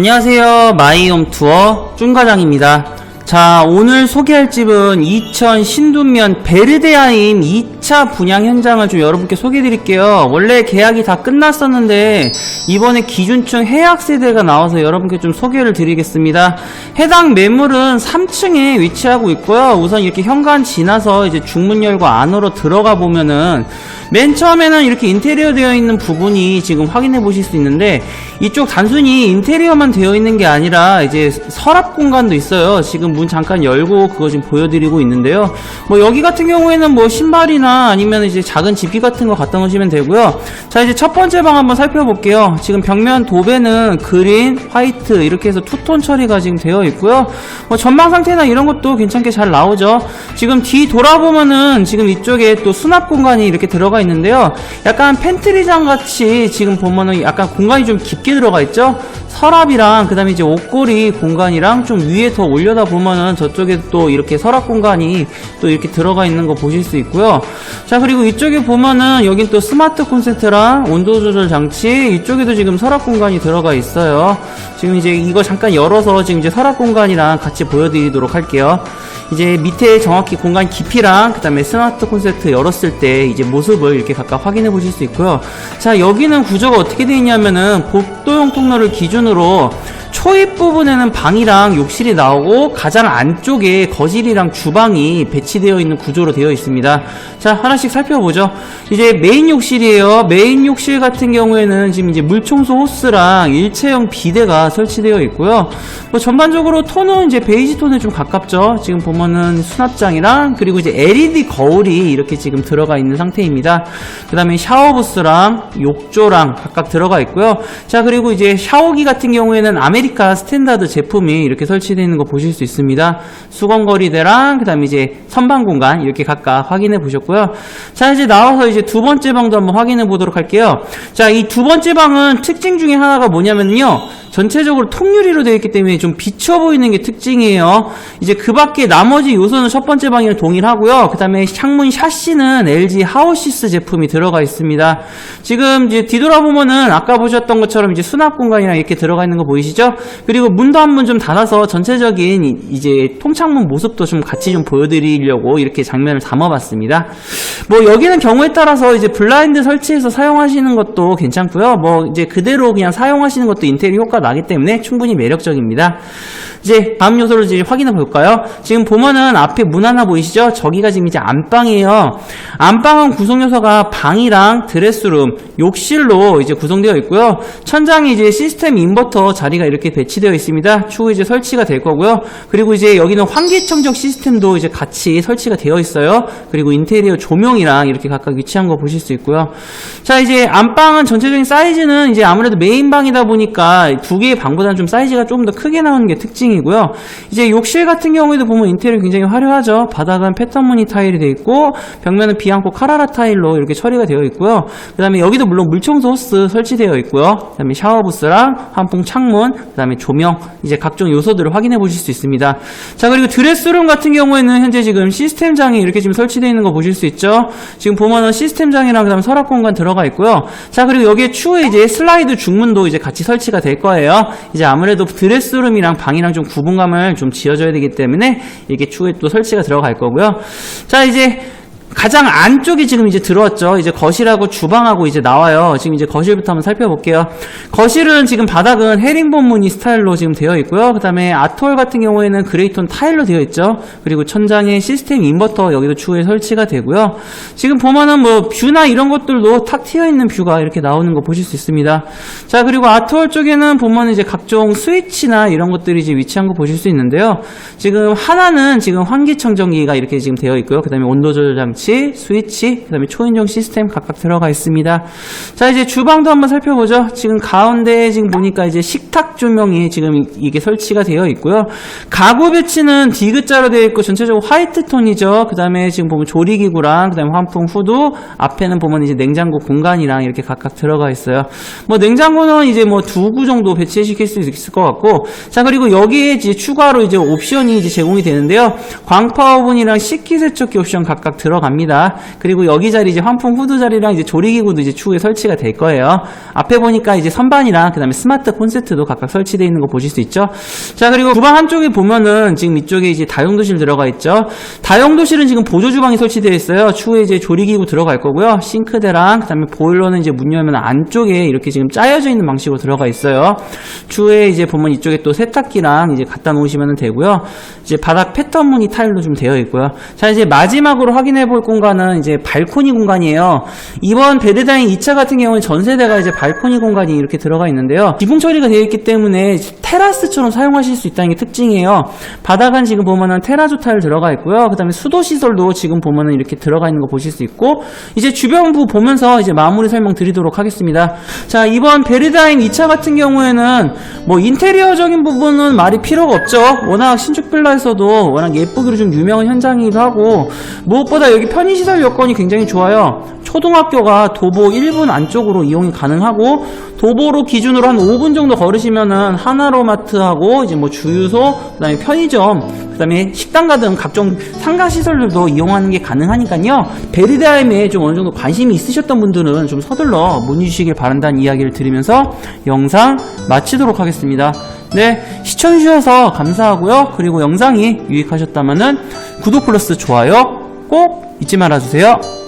안녕하세요. 마이홈 투어 쭌과장입니다. 자, 오늘 소개할 집은 이천 신둔면 베르데아임 2 차 분양 현장을 좀 여러분께 소개해 드릴게요. 원래 계약이 다 끝났었는데 이번에 기준층 해약 세대가 나와서 여러분께 좀 소개를 드리겠습니다. 해당 매물은 3층에 위치하고 있고요. 우선 이렇게 현관 지나서 이제 중문 열고 안으로 들어가 보면은 맨 처음에는 이렇게 인테리어 되어 있는 부분이 지금 확인해 보실 수 있는데 이쪽 단순히 인테리어만 되어 있는 게 아니라 이제 서랍 공간도 있어요. 지금 문 잠깐 열고 그거 지금 보여드리고 있는데요. 뭐 여기 같은 경우에는 뭐 신발이나 아니면 이제 작은 집기 같은 거 갖다 놓으시면 되고요. 자 이제 첫 번째 방 한번 살펴볼게요. 지금 벽면 도배는 그린, 화이트 이렇게 해서 투톤 처리가 지금 되어 있고요. 뭐 전방 상태나 이런 것도 괜찮게 잘 나오죠. 지금 뒤 돌아보면은 지금 이쪽에 또 수납 공간이 이렇게 들어가 있는데요. 약간 팬트리장 같이 지금 보면은 약간 공간이 좀 깊게 들어가 있죠. 서랍이랑 그다음에 이제 옷걸이 공간이랑 좀 위에 더 올려다 보면은 저쪽에 또 이렇게 서랍 공간이 또 이렇게 들어가 있는 거 보실 수 있고요. 자 그리고 이쪽에 보면은 여긴 또 스마트 콘센트랑 온도 조절 장치 이쪽에도 지금 서랍 공간이 들어가 있어요. 지금 이제 이거 잠깐 열어서 지금 이제 서랍 공간이랑 같이 보여드리도록 할게요. 이제 밑에 정확히 공간 깊이랑 그 다음에 스마트 콘센트 열었을 때 이제 모습을 이렇게 각각 확인해 보실 수 있고요. 자 여기는 구조가 어떻게 되어 있냐면은 복도형 통로를 기준으로 초입 부분에는 방이랑 욕실이 나오고 가장 안쪽에 거실이랑 주방이 배치되어 있는 구조로 되어 있습니다. 자 하나씩 살펴보죠. 이제 메인 욕실이에요. 메인 욕실 같은 경우에는 지금 이제 물청소 호스랑 일체형 비대가 설치되어 있고요. 뭐 전반적으로 톤은 이제 베이지 톤에 좀 가깝죠. 지금 보면은 수납장이랑 그리고 이제 LED 거울이 이렇게 지금 들어가 있는 상태입니다. 그 다음에 샤워 부스랑 욕조랑 각각 들어가 있고요. 자 그리고 이제 샤워기 같은 경우에는 아메 리카 스탠다드 제품이 이렇게 설치되어 있는 거 보실 수 있습니다. 수건거리대랑 그 다음에 이제 선반 공간 이렇게 각각 확인해 보셨고요. 자 이제 나와서 이제 두 번째 방도 한번 확인해 보도록 할게요. 자 이 두 번째 방은 특징 중에 하나가 뭐냐면요. 전체적으로 통유리로 되어 있기 때문에 좀 비쳐 보이는 게 특징이에요. 이제 그 밖에 나머지 요소는 첫 번째 방이랑 동일하고요. 그 다음에 창문 샤시는 LG 하우시스 제품이 들어가 있습니다. 지금 이제 뒤돌아보면은 아까 보셨던 것처럼 이제 수납 공간이랑 이렇게 들어가 있는 거 보이시죠? 그리고 문도 한번 좀 닫아서 전체적인 이- 이제 통창문 모습도 좀 같이 좀 보여드리려고 이렇게 장면을 담아봤습니다. 뭐 여기는 경우에 따라서 이제 블라인드 설치해서 사용하시는 것도 괜찮고요. 뭐 이제 그대로 그냥 사용하시는 것도 인테리어 효과 나기 때문에 충분히 매력적입니다. 이제 다음 요소를 이제 확인해 볼까요? 지금 보면은 앞에 문 하나 보이시죠? 저기가 지금 이제 안방이에요. 안방은 구성 요소가 방이랑 드레스룸, 욕실로 이제 구성되어 있고요. 천장에 이제 시스템 인버터 자리가 이렇게 배치되어 있습니다. 추후 이제 설치가 될 거고요. 그리고 이제 여기는 환기청정 시스템도 이제 같이 설치가 되어 있어요. 그리고 인테리어 조명이랑 이렇게 각각 위치한 거 보실 수 있고요. 자, 이제 안방은 전체적인 사이즈는 이제 아무래도 메인 방이다 보니까 두 개의 방보다는 좀 사이즈가 조금 더 크게 나오는 게 특징이고요. 이제 욕실 같은 경우에도 보면 인테리어 굉장히 화려하죠. 바닥은 패턴 무늬 타일이 되어 있고 벽면은 비앙코 카라라 타일로 이렇게 처리가 되어 있고요. 그 다음에 여기도 물론 물청소 호스 설치되어 있고요. 그 다음에 샤워 부스랑 한풍 창문, 그 다음에 조명 이제 각종 요소들을 확인해 보실 수 있습니다. 자 그리고 드레스룸 같은 경우에는 현재 지금 시스템장이 이렇게 지금 설치되어 있는 거 보실 수 있죠. 지금 보면은 시스템장이랑 그 다음 서랍 공간 들어가 있고요. 자 그리고 여기에 추후에 이제 슬라이드 중문도 이제 같이 설치가 될 거예요. 이제 아무래도 드레스룸이랑 방이랑 좀 구분감을 좀 지어줘야 되기 때문에 이게 추후에 또 설치가 들어갈 거고요. 자 이제 가장 안쪽이 지금 이제 들어왔죠. 이제 거실하고 주방하고 이제 나와요. 지금 이제 거실부터 한번 살펴볼게요. 거실은 지금 바닥은 헤링본 무늬 스타일로 지금 되어 있고요. 그 다음에 아톨 같은 경우에는 그레이톤 타일로 되어 있죠. 그리고 천장에 시스템 인버터 여기도 추후에 설치가 되고요. 지금 보면은 뭐 뷰나 이런 것들도 탁 튀어 있는 뷰가 이렇게 나오는 거 보실 수 있습니다. 자 그리고 아톨 쪽에는 보면 이제 각종 스위치나 이런 것들이 이제 위치한 거 보실 수 있는데요. 지금 하나는 지금 환기청정기가 이렇게 지금 되어 있고요. 그 다음에 온도 조절 장치, 스위치, 그 다음에 초인종 시스템 각각 들어가 있습니다. 자, 이제 주방도 한번 살펴보죠. 지금 가운데 지금 보니까 이제 식탁 조명이 지금 이게 설치가 되어 있고요. 가구 배치는 디귿자로 되어 있고 전체적으로 화이트 톤이죠. 그 다음에 지금 보면 조리기구랑 그 다음에 환풍 후드, 앞에는 보면 이제 냉장고 공간이랑 이렇게 각각 들어가 있어요. 뭐 냉장고는 이제 뭐 두 구 정도 배치시킬 수 있을 것 같고, 자, 그리고 여기에 이제 추가로 이제 옵션이 이제 제공이 되는데요. 광파 오븐이랑 식기세척기 옵션 각각 들어갑니다. 들어갑니다. 그리고 여기 자리 이제 환풍 후드 자리랑 이제 조리기구도 이제 추후에 설치가 될 거예요. 앞에 보니까 이제 선반이랑 그다음에 스마트 콘센트도 각각 설치되어 있는 거 보실 수 있죠. 자 그리고 주방 한쪽에 보면은 지금 이쪽에 이제 다용도실 들어가 있죠. 다용도실은 지금 보조 주방이 설치되어 있어요. 추후에 이제 조리기구 들어갈 거고요. 싱크대랑 그다음에 보일러는 이제 문 열면 안쪽에 이렇게 지금 짜여져 있는 방식으로 들어가 있어요. 추후에 이제 보면 이쪽에 또 세탁기랑 이제 갖다 놓으시면 되고요. 이제 바닥 패턴 무늬 타일로 좀 되어 있고요. 자 이제 마지막으로 확인해 볼 공간은 이제 발코니 공간이에요. 이번 베르다인 2차 같은 경우는 전세대가 이제 발코니 공간이 이렇게 들어가 있는데요. 지붕 처리가 되어 있기 때문에 테라스처럼 사용하실 수 있다는 게 특징이에요. 바닥은 지금 보면은 테라조 타일 들어가 있고요. 그 다음에 수도 시설도 지금 보면은 이렇게 들어가 있는 거 보실 수 있고 이제 주변부 보면서 이제 마무리 설명 드리도록 하겠습니다. 자 이번 베르다인 2차 같은 경우에는 뭐 인테리어적인 부분은 말이 필요가 없죠. 워낙 신축 빌라에서도 워낙 예쁘기로 좀 유명한 현장이기도 하고 무엇보다 여기 편의시설 여건이 굉장히 좋아요. 초등학교가 도보 1분 안쪽으로 이용이 가능하고 도보로 기준으로 한 5분 정도 걸으시면은 하나로마트하고 이제 뭐 주유소, 그다음에 편의점, 그다음에 식당가 등 각종 상가 시설들도 이용하는 게 가능하니까요. 베르다임에 좀 어느 정도 관심이 있으셨던 분들은 좀 서둘러 문의 주시길 바란다는 이야기를 드리면서 영상 마치도록 하겠습니다. 네, 시청해주셔서 감사하고요. 그리고 영상이 유익하셨다면은 구독 플러스 좋아요 꼭 잊지 말아주세요.